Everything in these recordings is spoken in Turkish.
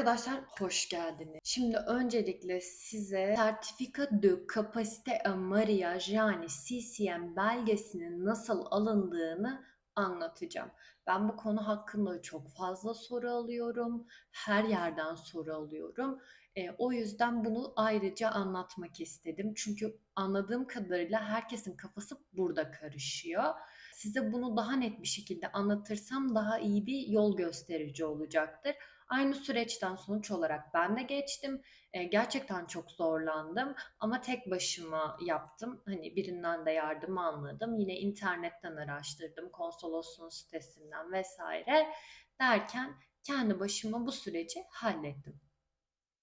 Arkadaşlar hoş geldiniz. Şimdi öncelikle size Certificat de à Mariage yani CCM belgesinin nasıl alındığını anlatacağım. Ben bu konu hakkında çok fazla soru alıyorum. Her yerden soru alıyorum. E, o yüzden bunu ayrıca anlatmak istedim. Çünkü anladığım kadarıyla herkesin kafası burada karışıyor. Size bunu daha net bir şekilde anlatırsam daha iyi bir yol gösterici olacaktır. Aynı süreçten sonuç olarak ben de geçtim. E, gerçekten çok zorlandım ama tek başıma yaptım. Hani birinden de yardım almadım. Yine internetten araştırdım, konsolosluğun sitesinden vesaire derken kendi başıma bu süreci hallettim.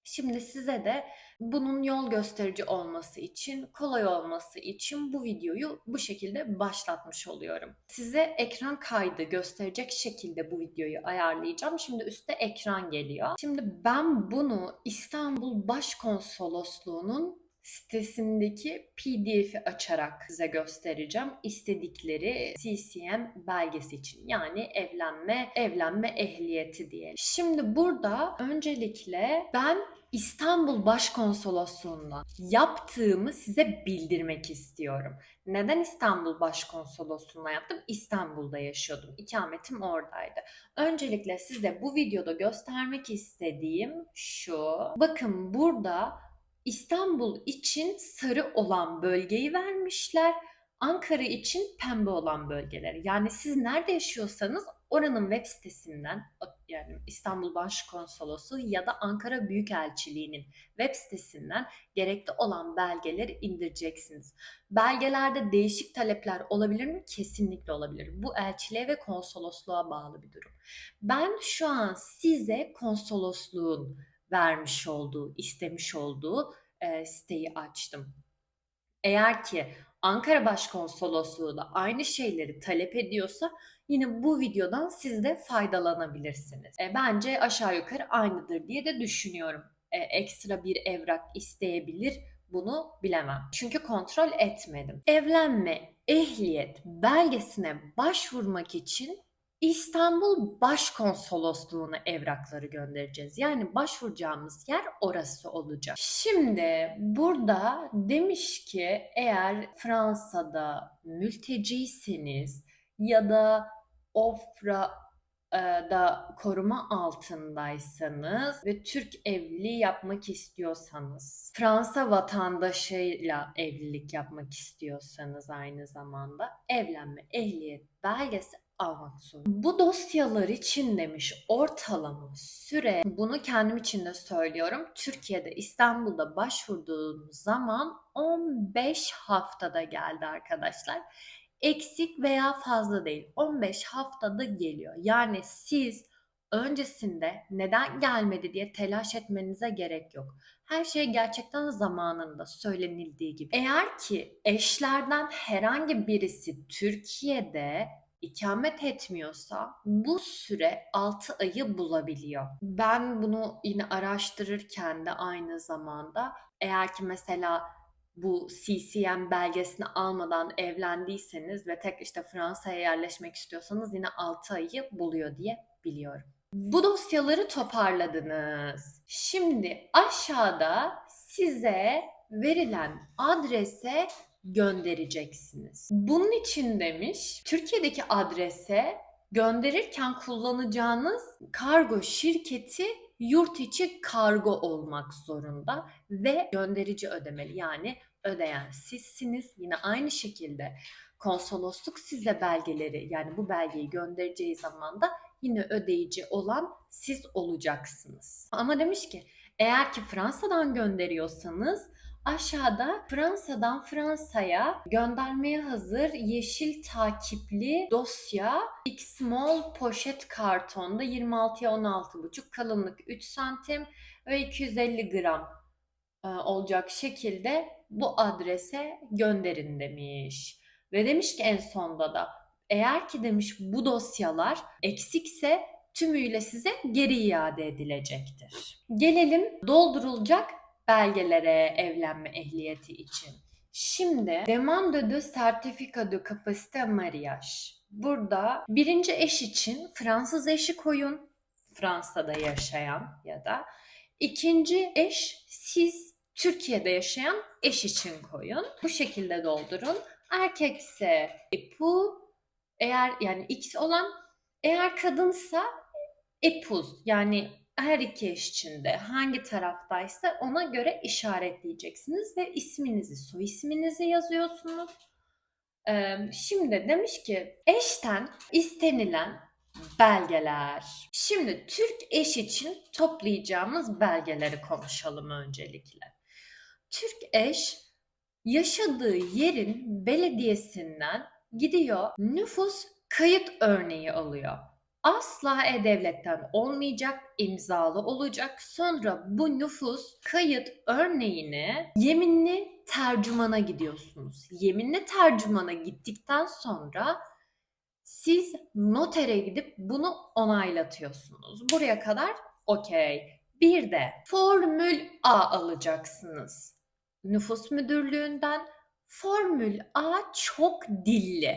Şimdi size de bunun yol gösterici olması için, kolay olması için bu videoyu bu şekilde başlatmış oluyorum. Size ekran kaydı gösterecek şekilde bu videoyu ayarlayacağım. Şimdi üstte ekran geliyor. Şimdi ben bunu İstanbul Başkonsolosluğu'nun sitesindeki PDF'i açarak size göstereceğim. İstedikleri CCM belgesi için yani evlenme, evlenme ehliyeti diye. Şimdi burada öncelikle ben İstanbul Başkonsolosluğu'nda yaptığımı size bildirmek istiyorum. Neden İstanbul Başkonsolosluğu'nda yaptım? İstanbul'da yaşıyordum. İkametim oradaydı. Öncelikle size bu videoda göstermek istediğim şu. Bakın burada İstanbul için sarı olan bölgeyi vermişler. Ankara için pembe olan bölgeler. Yani siz nerede yaşıyorsanız oranın web sitesinden yani İstanbul Başkonsolosu ya da Ankara Büyükelçiliği'nin web sitesinden gerekli olan belgeleri indireceksiniz. Belgelerde değişik talepler olabilir mi? Kesinlikle olabilir. Bu elçiliğe ve konsolosluğa bağlı bir durum. Ben şu an size konsolosluğun vermiş olduğu, istemiş olduğu e, siteyi açtım. Eğer ki Ankara Başkonsolosluğu da aynı şeyleri talep ediyorsa yine bu videodan siz de faydalanabilirsiniz. E, bence aşağı yukarı aynıdır diye de düşünüyorum. E, ekstra bir evrak isteyebilir bunu bilemem. Çünkü kontrol etmedim. Evlenme ehliyet belgesine başvurmak için İstanbul Başkonsolosluğu'na evrakları göndereceğiz. Yani başvuracağımız yer orası olacak. Şimdi burada demiş ki eğer Fransa'da mülteciyseniz ya da Ofra da koruma altındaysanız ve Türk evliliği yapmak istiyorsanız, Fransa vatandaşıyla evlilik yapmak istiyorsanız aynı zamanda evlenme ehliyet belgesi almak zorunda. Bu dosyalar için demiş ortalama süre, bunu kendim için de söylüyorum. Türkiye'de İstanbul'da başvurduğum zaman 15 haftada geldi arkadaşlar. Eksik veya fazla değil. 15 haftada geliyor. Yani siz öncesinde neden gelmedi diye telaş etmenize gerek yok. Her şey gerçekten zamanında söylenildiği gibi. Eğer ki eşlerden herhangi birisi Türkiye'de ikamet etmiyorsa bu süre 6 ayı bulabiliyor. Ben bunu yine araştırırken de aynı zamanda eğer ki mesela bu CCM belgesini almadan evlendiyseniz ve tek işte Fransa'ya yerleşmek istiyorsanız yine 6 ayı buluyor diye biliyorum. Bu dosyaları toparladınız. Şimdi aşağıda size verilen adrese göndereceksiniz. Bunun için demiş Türkiye'deki adrese gönderirken kullanacağınız kargo şirketi yurt içi kargo olmak zorunda ve gönderici ödemeli. Yani ödeyen sizsiniz. Yine aynı şekilde konsolosluk size belgeleri yani bu belgeyi göndereceği zaman da yine ödeyici olan siz olacaksınız. Ama demiş ki eğer ki Fransa'dan gönderiyorsanız Aşağıda Fransa'dan Fransa'ya göndermeye hazır yeşil takipli dosya X Small poşet kartonda 26'ya 16,5 kalınlık 3 santim ve 250 gram e, olacak şekilde bu adrese gönderin demiş. Ve demiş ki en sonda da eğer ki demiş bu dosyalar eksikse tümüyle size geri iade edilecektir. Gelelim doldurulacak belgelere evlenme ehliyeti için. Şimdi demande de certificat de capacité mariage. Burada birinci eş için Fransız eşi koyun. Fransa'da yaşayan ya da ikinci eş siz Türkiye'de yaşayan eş için koyun. Bu şekilde doldurun. Erkekse epu eğer yani X olan eğer kadınsa epuz yani her iki eş içinde hangi taraftaysa ona göre işaretleyeceksiniz ve isminizi, soy isminizi yazıyorsunuz. Ee, şimdi demiş ki eşten istenilen belgeler. Şimdi Türk eş için toplayacağımız belgeleri konuşalım öncelikle. Türk eş yaşadığı yerin belediyesinden gidiyor nüfus kayıt örneği alıyor. Asla e-devletten olmayacak, imzalı olacak. Sonra bu nüfus kayıt örneğini yeminli tercümana gidiyorsunuz. Yeminli tercümana gittikten sonra siz notere gidip bunu onaylatıyorsunuz. Buraya kadar okey. Bir de Formül A alacaksınız. Nüfus müdürlüğünden Formül A çok dilli.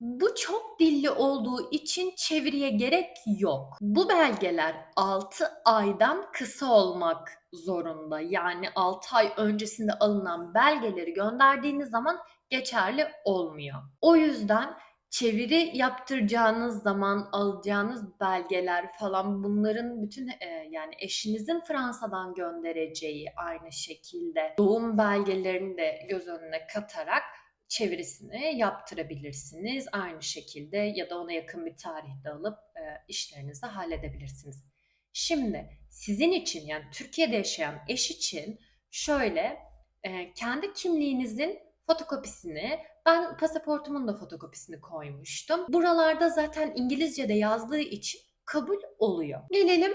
Bu çok dilli olduğu için çeviriye gerek yok. Bu belgeler 6 aydan kısa olmak zorunda. Yani 6 ay öncesinde alınan belgeleri gönderdiğiniz zaman geçerli olmuyor. O yüzden çeviri yaptıracağınız zaman alacağınız belgeler falan bunların bütün e, yani eşinizin Fransa'dan göndereceği aynı şekilde doğum belgelerini de göz önüne katarak çevirisini yaptırabilirsiniz. Aynı şekilde ya da ona yakın bir tarihte alıp e, işlerinizi halledebilirsiniz. Şimdi sizin için yani Türkiye'de yaşayan eş için şöyle e, kendi kimliğinizin fotokopisini ben pasaportumun da fotokopisini koymuştum. Buralarda zaten İngilizce'de yazdığı için kabul oluyor. Gelelim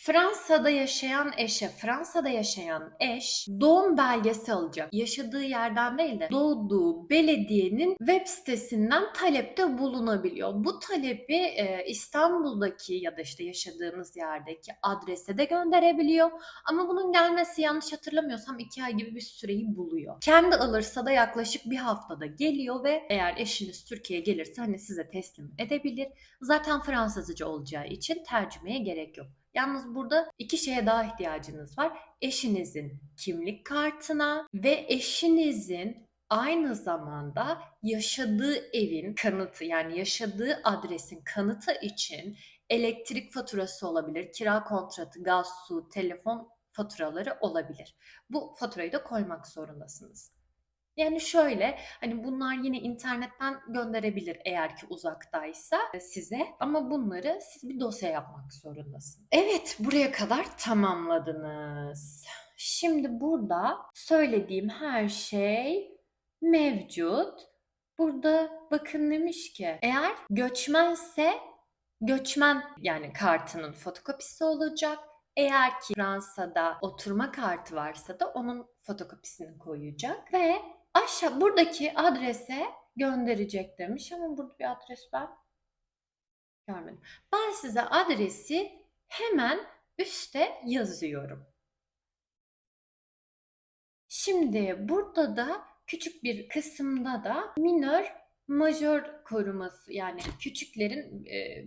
Fransa'da yaşayan eşe, Fransa'da yaşayan eş doğum belgesi alacak. Yaşadığı yerden değil de doğduğu belediyenin web sitesinden talepte bulunabiliyor. Bu talebi e, İstanbul'daki ya da işte yaşadığınız yerdeki adrese de gönderebiliyor. Ama bunun gelmesi yanlış hatırlamıyorsam iki ay gibi bir süreyi buluyor. Kendi alırsa da yaklaşık bir haftada geliyor ve eğer eşiniz Türkiye'ye gelirse hani size teslim edebilir. Zaten Fransızca olacağı için tercümeye gerek yok. Yalnız burada iki şeye daha ihtiyacınız var. Eşinizin kimlik kartına ve eşinizin aynı zamanda yaşadığı evin kanıtı yani yaşadığı adresin kanıtı için elektrik faturası olabilir, kira kontratı, gaz, su, telefon faturaları olabilir. Bu faturayı da koymak zorundasınız. Yani şöyle hani bunlar yine internetten gönderebilir eğer ki uzaktaysa size ama bunları siz bir dosya yapmak zorundasınız. Evet buraya kadar tamamladınız. Şimdi burada söylediğim her şey mevcut. Burada bakın demiş ki eğer göçmense göçmen yani kartının fotokopisi olacak. Eğer ki Fransa'da oturma kartı varsa da onun fotokopisini koyacak ve aşağı buradaki adrese gönderecek demiş ama burada bir adres ben görmedim. Ben size adresi hemen üstte yazıyorum. Şimdi burada da küçük bir kısımda da minör majör koruması yani küçüklerin e,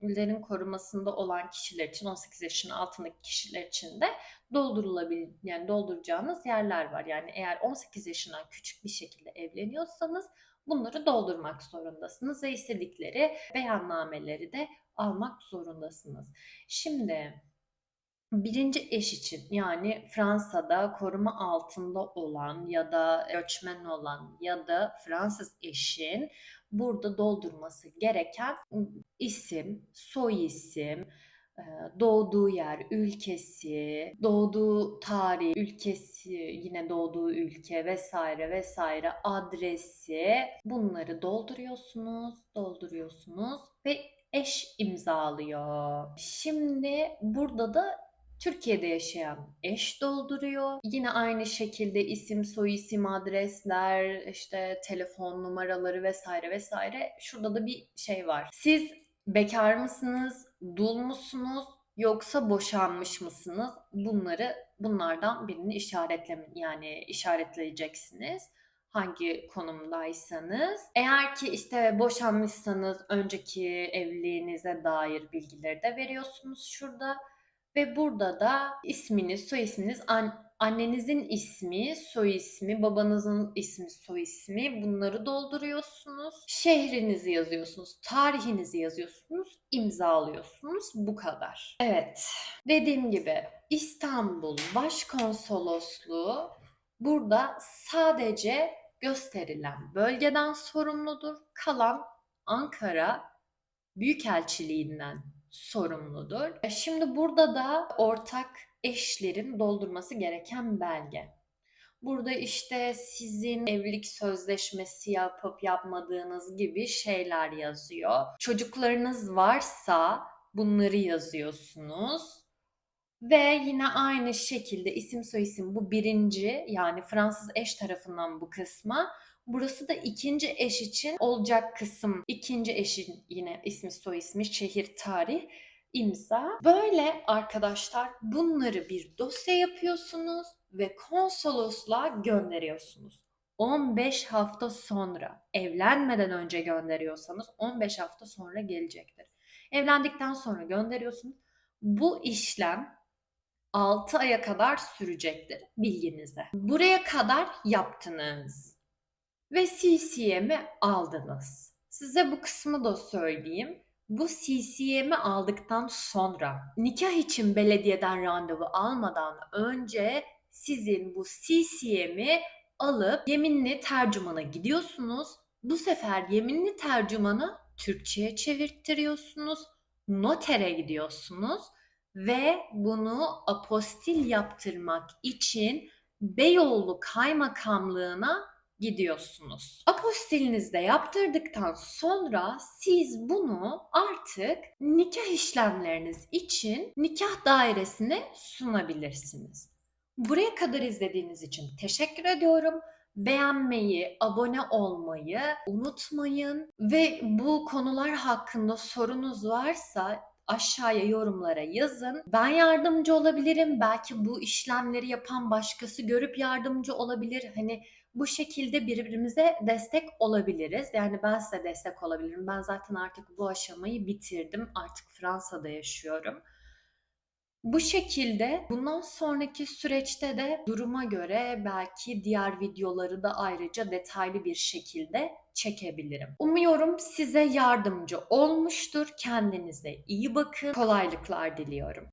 büyüklerin korumasında olan kişiler için 18 yaşın altındaki kişiler için de doldurulabil yani dolduracağınız yerler var. Yani eğer 18 yaşından küçük bir şekilde evleniyorsanız bunları doldurmak zorundasınız ve istedikleri beyannameleri de almak zorundasınız. Şimdi birinci eş için yani Fransa'da koruma altında olan ya da göçmen olan ya da Fransız eşin burada doldurması gereken isim, soy isim, doğduğu yer, ülkesi, doğduğu tarih, ülkesi, yine doğduğu ülke vesaire vesaire adresi bunları dolduruyorsunuz, dolduruyorsunuz ve eş imzalıyor. Şimdi burada da Türkiye'de yaşayan eş dolduruyor. Yine aynı şekilde isim, soy isim, adresler, işte telefon numaraları vesaire vesaire. Şurada da bir şey var. Siz bekar mısınız, dul musunuz yoksa boşanmış mısınız? Bunları bunlardan birini işaretleme yani işaretleyeceksiniz. hangi konumdaysanız. Eğer ki işte boşanmışsanız önceki evliliğinize dair bilgileri de veriyorsunuz şurada. Ve burada da isminiz, soy isminiz, an- annenizin ismi, soy ismi, babanızın ismi, soy ismi bunları dolduruyorsunuz. Şehrinizi yazıyorsunuz, tarihinizi yazıyorsunuz, imzalıyorsunuz. Bu kadar. Evet. Dediğim gibi İstanbul Başkonsolosluğu burada sadece gösterilen bölgeden sorumludur. Kalan Ankara Büyükelçiliğinden sorumludur. E, Şimdi burada da ortak eşlerin doldurması gereken belge. Burada işte sizin evlilik sözleşmesi yapıp yapmadığınız gibi şeyler yazıyor. Çocuklarınız varsa bunları yazıyorsunuz. Ve yine aynı şekilde isim soyisim bu birinci yani Fransız eş tarafından bu kısma. Burası da ikinci eş için olacak kısım. İkinci eşin yine ismi soy ismi şehir tarih imza. Böyle arkadaşlar bunları bir dosya yapıyorsunuz ve konsolosluğa gönderiyorsunuz. 15 hafta sonra evlenmeden önce gönderiyorsanız 15 hafta sonra gelecektir. Evlendikten sonra gönderiyorsunuz. Bu işlem 6 aya kadar sürecektir bilginize. Buraya kadar yaptınız ve CCM'i aldınız. Size bu kısmı da söyleyeyim. Bu CCM'i aldıktan sonra nikah için belediyeden randevu almadan önce sizin bu CCM'i alıp yeminli tercümana gidiyorsunuz. Bu sefer yeminli tercümanı Türkçe'ye çevirttiriyorsunuz. Notere gidiyorsunuz ve bunu apostil yaptırmak için Beyoğlu Kaymakamlığına gidiyorsunuz. Apostilinizi de yaptırdıktan sonra siz bunu artık nikah işlemleriniz için nikah dairesine sunabilirsiniz. Buraya kadar izlediğiniz için teşekkür ediyorum. Beğenmeyi, abone olmayı unutmayın ve bu konular hakkında sorunuz varsa aşağıya yorumlara yazın. Ben yardımcı olabilirim. Belki bu işlemleri yapan başkası görüp yardımcı olabilir. Hani bu şekilde birbirimize destek olabiliriz. Yani ben size destek olabilirim. Ben zaten artık bu aşamayı bitirdim. Artık Fransa'da yaşıyorum. Bu şekilde bundan sonraki süreçte de duruma göre belki diğer videoları da ayrıca detaylı bir şekilde çekebilirim. Umuyorum size yardımcı olmuştur. Kendinize iyi bakın. Kolaylıklar diliyorum.